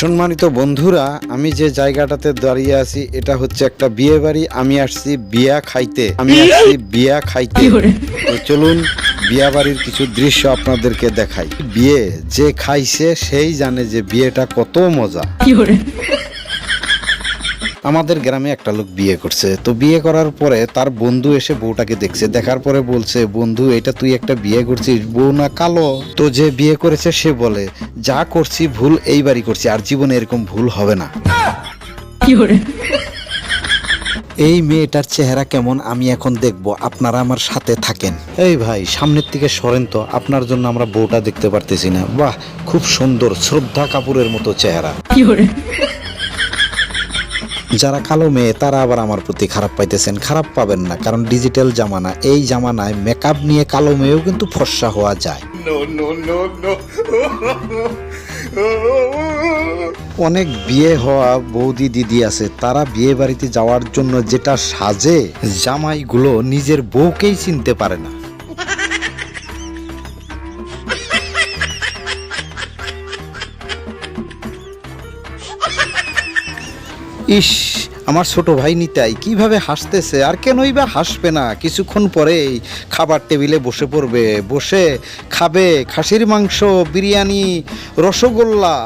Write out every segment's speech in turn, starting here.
সম্মানিত বন্ধুরা, আমি যে জায়গাটাতে দাঁড়িয়ে আছি, এটা হচ্ছে একটা বিয়ে বাড়ি। আমি আসছি বিয়া খাইতে। আমি আসছি বিয়া খাইতে। তো চলুন, বিয়া বাড়ির কিছু দৃশ্য আপনাদেরকে দেখাই। বিয়ে যে খাইছে, সেই জানে যে বিয়েটা কত মজা। আমাদের গ্রামে একটা লোক বিয়ে করছে। তো বিয়ে করার পরে তার বন্ধু এসে বউটাকে দেখছে। দেখার পরে বলছে বন্ধু এটা তুই একটা বিয়ে করছিস বউ না কালো? তো যে বিয়ে করেছে সে বলে যা করছি ভুল এইবারই করছি আর জীবনে এরকম ভুল হবে না। এই মেয়েটার চেহারা কেমন আমি এখন দেখব। আপনারা আমার সাথে থাকেন। এই ভাই সামনের থেকে সরেন তো আপনার জন্য আমরা বউটা দেখতে পারতেছি না। বাহ খুব সুন্দর শ্রদ্ধা কাপুরের মতো চেহারা। যারা কালো মেয়ে তারা আবার আমার প্রতি খারাপ পাইতেছেন। খারাপ পাবেন না কারণ ডিজিটাল জামানা এই জামানায় মেকআপ নিয়ে কালো মেয়েও কিন্তু ফর্সা হওয়া যায়। অনেক বিয়ে হওয়া বৌদি দিদি আছে তারা বিয়ে বাড়িতে যাওয়ার জন্য যেটা সাজে জামাইগুলো নিজের বউকেই চিনতে পারে না। ইস আমার ছোট ভাই নিতাই কীভাবে হাসতেছে? আর কেনই বা হাসবে না? কিছুক্ষণ পরেই খাবার টেবিলে বসে পড়বে। বসে খাবে খাসির মাংস বিরিয়ানি রসগোল্লা।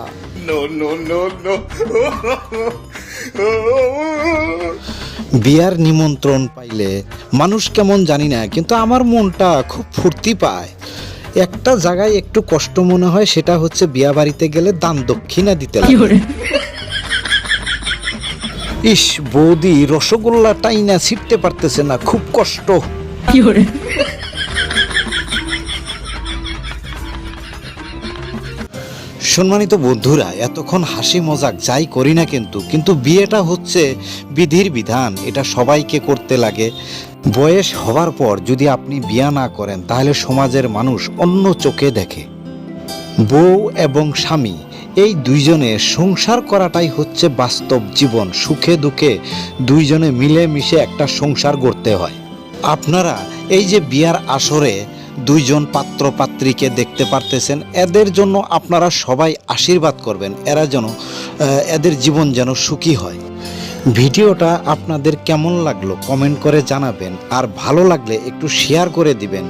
বিয়ার নিমন্ত্রণ পাইলে মানুষ কেমন জানি না কিন্তু আমার মনটা খুব ফুর্তি পায়। একটা জায়গায় একটু কষ্ট মনে হয় সেটা হচ্ছে বিয়া বাড়িতে গেলে দান দক্ষিণা দিতে লাগে। ইস বৌদি রসগোল্লা টাইনা ছিটতে পারতেছে না খুব কষ্ট। সম্মানিত বন্ধুরা এতক্ষণ হাসি মজাক যাই করি না কিন্তু কিন্তু বিয়েটা হচ্ছে বিধির বিধান এটা সবাইকে করতে লাগে। বয়স হওয়ার পর যদি আপনি বিয়া না করেন তাহলে সমাজের মানুষ অন্য চোখে দেখে। বউ এবং স্বামী এই দুইজনে সংসার করাটাই হচ্ছে বাস্তব জীবন, সুখে দুঃখে দুইজনে মিলে মিশে একটা সংসার গড়তে হয়। আপনারা এই যে বিয়ার আসরে দুইজন পাত্র পাত্রীকে দেখতে পারতেছেন, এদের জন্য আপনারা সবাই আশীর্বাদ করবেন, এরা যেন এদের জীবন যেন সুখী হয়। ভিডিওটা আপনাদের কেমন লাগল কমেন্ট করে জানাবেন, আর ভালো লাগলে একটু শেয়ার করে দিবেন।